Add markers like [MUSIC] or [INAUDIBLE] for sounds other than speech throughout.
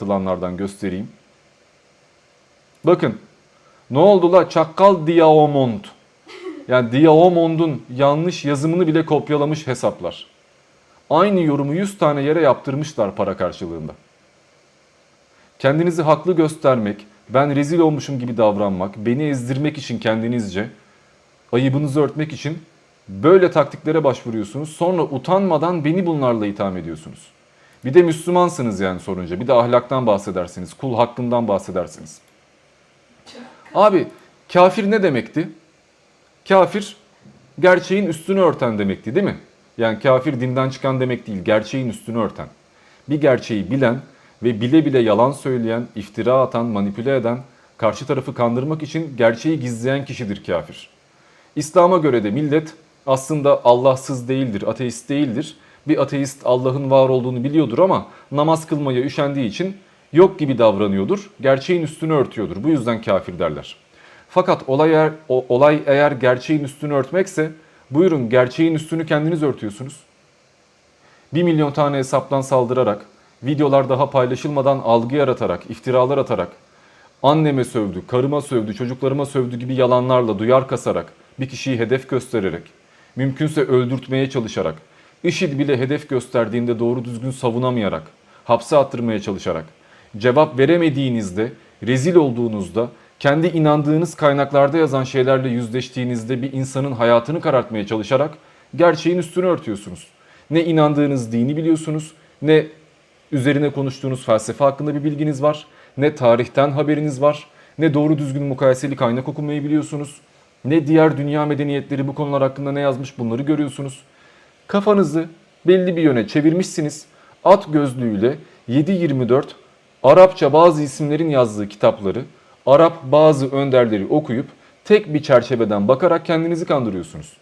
atılanlardan göstereyim. Bakın. Ne oldu la? Çakkal Diamond. Yani Diamond'un yanlış yazımını bile kopyalamış hesaplar. Aynı yorumu 100 tane yere yaptırmışlar para karşılığında. Kendinizi haklı göstermek, ben rezil olmuşum gibi davranmak, beni ezdirmek için kendinizce, ayıbınızı örtmek için böyle taktiklere başvuruyorsunuz. Sonra utanmadan beni bunlarla itham ediyorsunuz. Bir de Müslümansınız yani sorunca. Bir de ahlaktan bahsedersiniz, kul hakkından bahsedersiniz. Abi kafir ne demekti? Kafir gerçeğin üstünü örten demekti değil mi? Yani kafir dinden çıkan demek değil, gerçeğin üstünü örten. Bir gerçeği bilen ve bile bile yalan söyleyen, iftira atan, manipüle eden, karşı tarafı kandırmak için gerçeği gizleyen kişidir kafir. İslam'a göre de millet aslında Allahsız değildir, ateist değildir. Bir ateist Allah'ın var olduğunu biliyordur ama namaz kılmaya üşendiği için yok gibi davranıyordur. Gerçeğin üstünü örtüyordur. Bu yüzden kafir derler. Fakat olay eğer, olay eğer gerçeğin üstünü örtmekse buyurun gerçeğin üstünü kendiniz örtüyorsunuz. 1 milyon tane hesaptan saldırarak, videolar daha paylaşılmadan algı yaratarak, iftiralar atarak, anneme sövdü, karıma sövdü, çocuklarıma sövdü gibi yalanlarla duyar kasarak, bir kişiyi hedef göstererek, mümkünse öldürtmeye çalışarak, IŞİD bile hedef gösterdiğinde doğru düzgün savunamayarak, hapse attırmaya çalışarak, cevap veremediğinizde, rezil olduğunuzda, kendi inandığınız kaynaklarda yazan şeylerle yüzleştiğinizde bir insanın hayatını karartmaya çalışarak gerçeğin üstünü örtüyorsunuz. Ne inandığınız dini biliyorsunuz, ne üzerine konuştuğunuz felsefe hakkında bir bilginiz var, ne tarihten haberiniz var, ne doğru düzgün mukayeseli kaynak okumayı biliyorsunuz, ne diğer dünya medeniyetleri bu konular hakkında ne yazmış bunları görüyorsunuz. Kafanızı belli bir yöne çevirmişsiniz. At gözlüğüyle 7-24 Arapça bazı isimlerin yazdığı kitapları, Arap bazı önderleri okuyup tek bir çerçeveden bakarak kendinizi kandırıyorsunuz.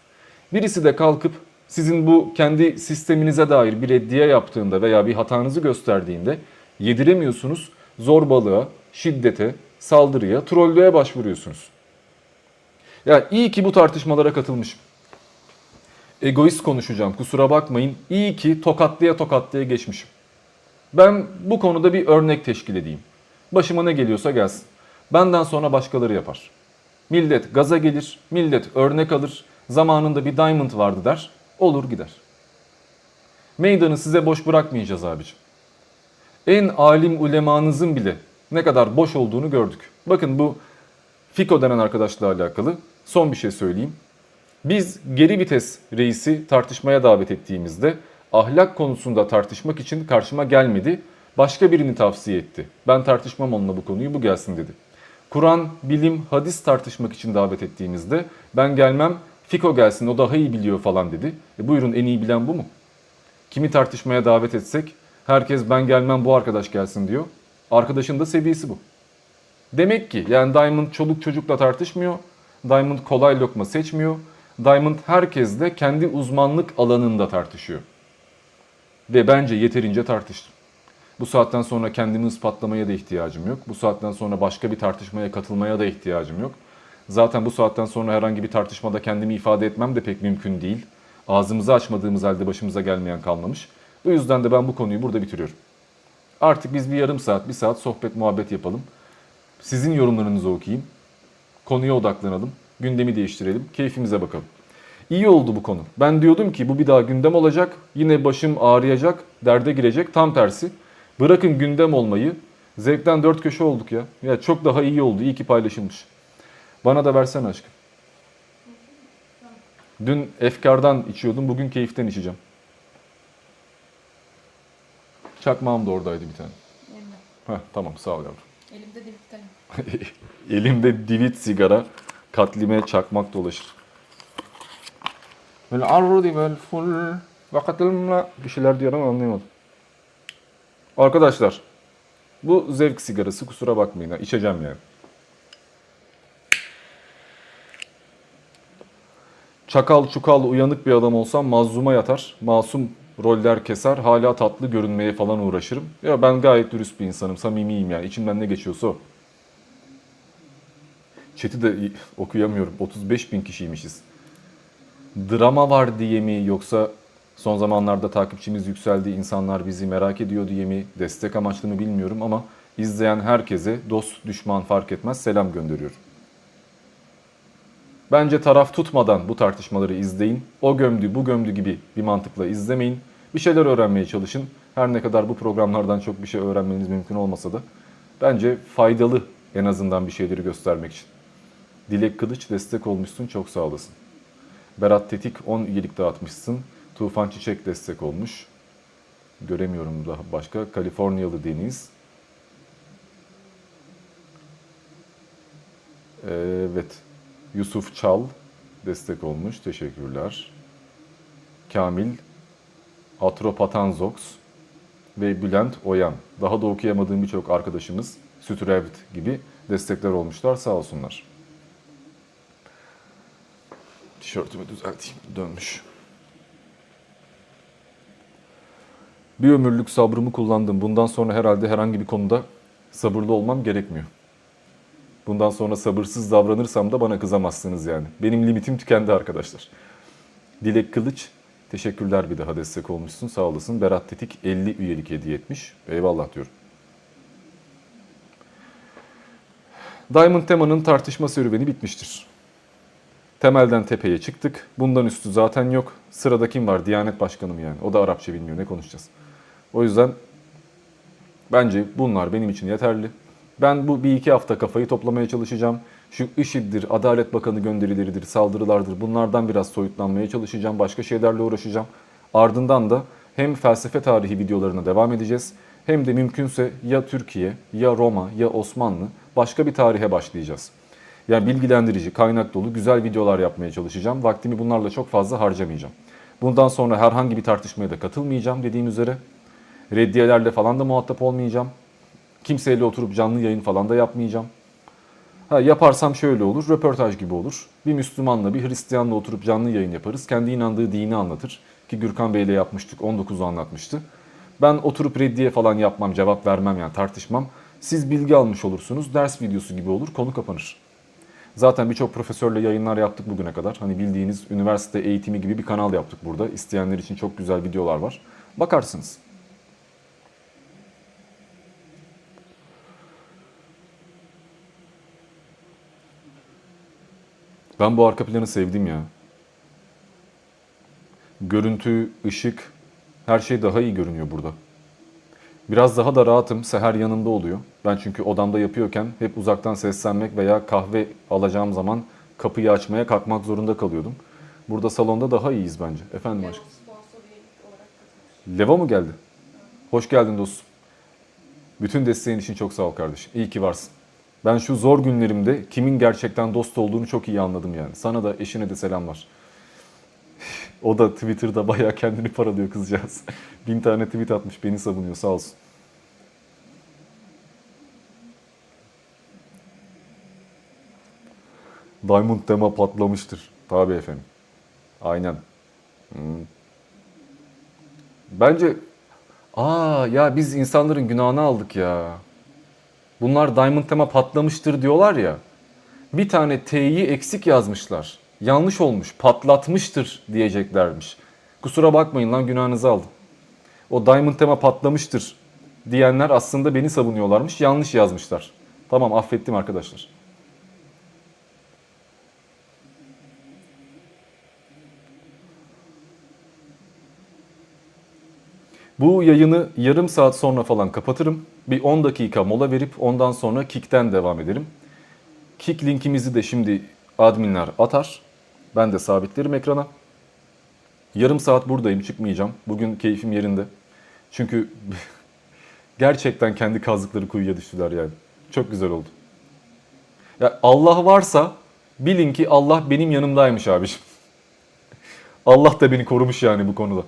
Birisi de kalkıp sizin bu kendi sisteminize dair bir reddiye yaptığında veya bir hatanızı gösterdiğinde yediremiyorsunuz. Zorbalığa, şiddete, saldırıya, trollüğe başvuruyorsunuz. Ya iyi ki bu tartışmalara katılmışım. Egoist konuşacağım kusura bakmayın. İyi ki tokatlıya tokatlıya geçmişim. Ben bu konuda bir örnek teşkil edeyim. Başıma ne geliyorsa gelsin. Benden sonra başkaları yapar. Millet gaza gelir, millet örnek alır. Zamanında bir diamond vardı der. Olur gider. Meydanı size boş bırakmayacağız abicim. En alim ulemanızın bile ne kadar boş olduğunu gördük. Bakın bu Fiko denen arkadaşla alakalı son bir şey söyleyeyim. Biz geri vites reisi tartışmaya davet ettiğimizde ahlak konusunda tartışmak için karşıma gelmedi. Başka birini tavsiye etti. Ben tartışmam onunla bu konuyu bu gelsin dedi. Kur'an, bilim, hadis tartışmak için davet ettiğimizde ben gelmem Fiko gelsin o daha iyi biliyor falan dedi. E buyurun en iyi bilen bu mu? Kimi tartışmaya davet etsek herkes ben gelmem bu arkadaş gelsin diyor. Arkadaşın da seviyesi bu. Demek ki yani Diamond çoluk çocukla tartışmıyor. Diamond kolay lokma seçmiyor. Diamond herkesle kendi uzmanlık alanında tartışıyor. Ve bence yeterince tartıştım. Bu saatten sonra kendimi ispatlamaya da ihtiyacım yok. Bu saatten sonra başka bir tartışmaya katılmaya da ihtiyacım yok. Zaten bu saatten sonra herhangi bir tartışmada kendimi ifade etmem de pek mümkün değil. Ağzımızı açmadığımız halde başımıza gelmeyen kalmamış. O yüzden de ben bu konuyu burada bitiriyorum. Artık biz bir yarım saat, bir saat sohbet muhabbet yapalım. Sizin yorumlarınızı okuyayım. Konuya odaklanalım. Gündemi değiştirelim. Keyfimize bakalım. İyi oldu bu konu. Ben diyordum ki bu bir daha gündem olacak. Yine başım ağrıyacak, derde girecek. Tam tersi. Bırakın gündem olmayı. Zevkten dört köşe olduk ya. Ya çok daha iyi oldu. İyi ki paylaşılmış. Bana da versene aşkım. Dün efkardan içiyordum. Bugün keyiften içeceğim. Çakmağım da oradaydı bir tane. Heh, tamam sağ ol yavrum. Elimde delikten. [LAUGHS] Elimde divit sigara, katlime çakmak dolaşır. Böyle arrudi vel full vakatılma bir şeyler diyor ama anlayamadım. Arkadaşlar bu zevk sigarası kusura bakmayın içeceğim yani. Çakal çukal uyanık bir adam olsam mazluma yatar, masum roller keser, hala tatlı görünmeye falan uğraşırım. Ya ben gayet dürüst bir insanım, samimiyim yani. İçimden ne geçiyorsa o. Chat'i de okuyamıyorum. 35 bin kişiymişiz. Drama var diye mi yoksa Son zamanlarda takipçimiz yükseldi, insanlar bizi merak ediyor diye mi, destek amaçlı mı bilmiyorum ama izleyen herkese dost düşman fark etmez selam gönderiyorum. Bence taraf tutmadan bu tartışmaları izleyin. O gömdü, bu gömdü gibi bir mantıkla izlemeyin. Bir şeyler öğrenmeye çalışın. Her ne kadar bu programlardan çok bir şey öğrenmeniz mümkün olmasa da bence faydalı en azından bir şeyleri göstermek için. Dilek Kılıç destek olmuşsun, çok sağ olasın. Berat Tetik 10 üyelik dağıtmışsın. Tufan Çiçek destek olmuş. Göremiyorum daha başka. Kaliforniyalı Deniz. Evet. Yusuf Çal destek olmuş. Teşekkürler. Kamil Atropatanzox ve Bülent Oyan. Daha da okuyamadığım birçok arkadaşımız Sütürevt gibi destekler olmuşlar. Sağ olsunlar. Tişörtümü düzelteyim. Dönmüş. Bir ömürlük sabrımı kullandım. Bundan sonra herhalde herhangi bir konuda sabırlı olmam gerekmiyor. Bundan sonra sabırsız davranırsam da bana kızamazsınız yani. Benim limitim tükendi arkadaşlar. Dilek Kılıç, teşekkürler bir daha destek olmuşsun. Sağ olasın. Berat Tetik 50 üyelik hediye etmiş. Eyvallah diyorum. Diamond Tema'nın tartışma serüveni bitmiştir. Temelden tepeye çıktık. Bundan üstü zaten yok. Sırada kim var? Diyanet Başkanı mı yani? O da Arapça bilmiyor. Ne konuşacağız? O yüzden bence bunlar benim için yeterli. Ben bu bir iki hafta kafayı toplamaya çalışacağım. Şu IŞİD'dir, Adalet Bakanı gönderileridir, saldırılardır bunlardan biraz soyutlanmaya çalışacağım. Başka şeylerle uğraşacağım. Ardından da hem felsefe tarihi videolarına devam edeceğiz. Hem de mümkünse ya Türkiye, ya Roma, ya Osmanlı başka bir tarihe başlayacağız. Yani bilgilendirici, kaynak dolu güzel videolar yapmaya çalışacağım. Vaktimi bunlarla çok fazla harcamayacağım. Bundan sonra herhangi bir tartışmaya da katılmayacağım dediğim üzere. Reddiyelerle falan da muhatap olmayacağım. Kimseyle oturup canlı yayın falan da yapmayacağım. Ha, yaparsam şöyle olur, röportaj gibi olur. Bir Müslümanla, bir Hristiyanla oturup canlı yayın yaparız. Kendi inandığı dini anlatır. Ki Gürkan Bey'le yapmıştık, 19'u anlatmıştı. Ben oturup reddiye falan yapmam, cevap vermem yani tartışmam. Siz bilgi almış olursunuz, ders videosu gibi olur, konu kapanır. Zaten birçok profesörle yayınlar yaptık bugüne kadar. Hani bildiğiniz üniversite eğitimi gibi bir kanal yaptık burada. İsteyenler için çok güzel videolar var. Bakarsınız. Ben bu arka planı sevdim ya. Görüntü, ışık, her şey daha iyi görünüyor burada. Biraz daha da rahatım. Seher yanımda oluyor. Ben çünkü odamda yapıyorken hep uzaktan seslenmek veya kahve alacağım zaman kapıyı açmaya kalkmak zorunda kalıyordum. Burada salonda daha iyiyiz bence. Efendim aşkım. Leva mı geldi? Hoş geldin dostum. Bütün desteğin için çok sağ ol kardeşim. İyi ki varsın. Ben şu zor günlerimde kimin gerçekten dost olduğunu çok iyi anladım yani. Sana da eşine de selamlar. O da Twitter'da bayağı kendini paralıyor kızcağız. [LAUGHS] Bin tane tweet atmış beni savunuyor sağ olsun. Diamond tema patlamıştır. Tabii efendim. Aynen. Hmm. Bence aa ya biz insanların günahını aldık ya. Bunlar Diamond tema patlamıştır diyorlar ya. Bir tane T'yi eksik yazmışlar. Yanlış olmuş, patlatmıştır diyeceklermiş. Kusura bakmayın lan günahınızı aldım. O Diamond tema patlamıştır diyenler aslında beni savunuyorlarmış. Yanlış yazmışlar. Tamam affettim arkadaşlar. Bu yayını yarım saat sonra falan kapatırım. Bir 10 dakika mola verip ondan sonra Kick'ten devam ederim. Kick linkimizi de şimdi adminler atar. Ben de sabitlerim ekrana. Yarım saat buradayım çıkmayacağım. Bugün keyfim yerinde. Çünkü [LAUGHS] gerçekten kendi kazdıkları kuyuya düştüler yani. Çok güzel oldu. Ya Allah varsa bilin ki Allah benim yanımdaymış abiciğim. [LAUGHS] Allah da beni korumuş yani bu konuda.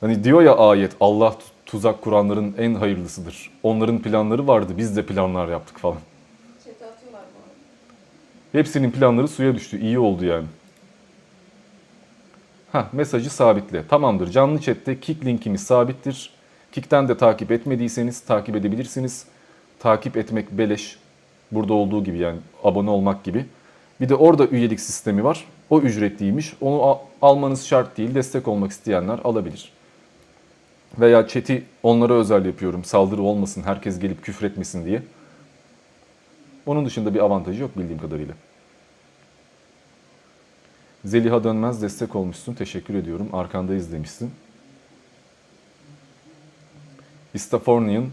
Hani diyor ya ayet Allah tuzak kuranların en hayırlısıdır. Onların planları vardı biz de planlar yaptık falan. Hepsinin planları suya düştü. İyi oldu yani. Ha mesajı sabitle. Tamamdır. Canlı chatte Kik linkimiz sabittir. Kik'ten de takip etmediyseniz takip edebilirsiniz. Takip etmek beleş. Burada olduğu gibi yani abone olmak gibi. Bir de orada üyelik sistemi var. o ücretliymiş. Onu almanız şart değil. Destek olmak isteyenler alabilir. Veya chat'i onlara özel yapıyorum. Saldırı olmasın, herkes gelip küfretmesin diye. Onun dışında bir avantajı yok bildiğim kadarıyla. Zeliha Dönmez destek olmuşsun. Teşekkür ediyorum. Arkandayız demişsin. Istafornian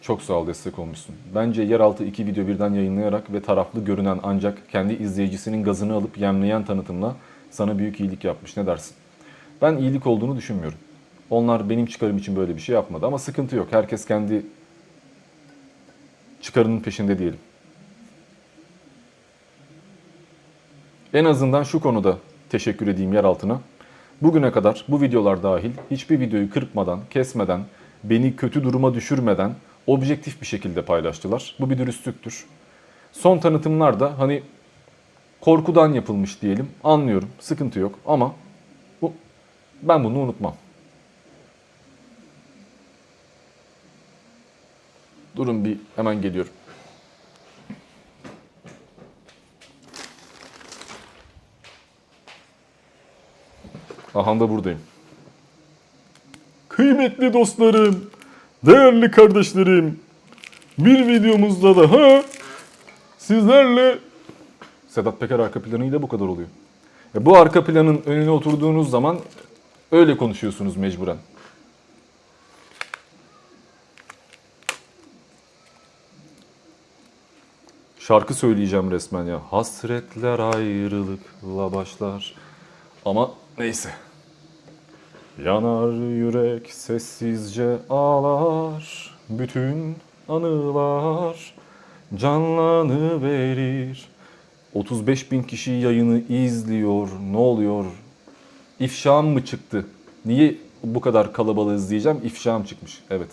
çok sağ ol destek olmuşsun. Bence yeraltı iki video birden yayınlayarak ve taraflı görünen ancak kendi izleyicisinin gazını alıp yemleyen tanıtımla sana büyük iyilik yapmış. Ne dersin? Ben iyilik olduğunu düşünmüyorum. Onlar benim çıkarım için böyle bir şey yapmadı ama sıkıntı yok. Herkes kendi çıkarının peşinde diyelim. En azından şu konuda teşekkür edeyim yer altına. Bugüne kadar bu videolar dahil hiçbir videoyu kırpmadan, kesmeden, beni kötü duruma düşürmeden objektif bir şekilde paylaştılar. Bu bir dürüstlüktür. Son tanıtımlar da hani korkudan yapılmış diyelim. Anlıyorum. Sıkıntı yok ama bu, ben bunu unutmam. Durun bir hemen geliyorum. Aha da buradayım. Kıymetli dostlarım, değerli kardeşlerim, bir videomuzda daha sizlerle Sedat Peker arka planıyla bu kadar oluyor. Ya bu arka planın önüne oturduğunuz zaman öyle konuşuyorsunuz mecburen. Şarkı söyleyeceğim resmen ya. Hasretler ayrılıkla başlar. Ama neyse. Yanar yürek sessizce ağlar bütün anılar canlanı verir. 35 bin kişi yayını izliyor. Ne oluyor? İfşam mı çıktı? Niye bu kadar kalabalığı izleyeceğim? İfşam çıkmış. Evet.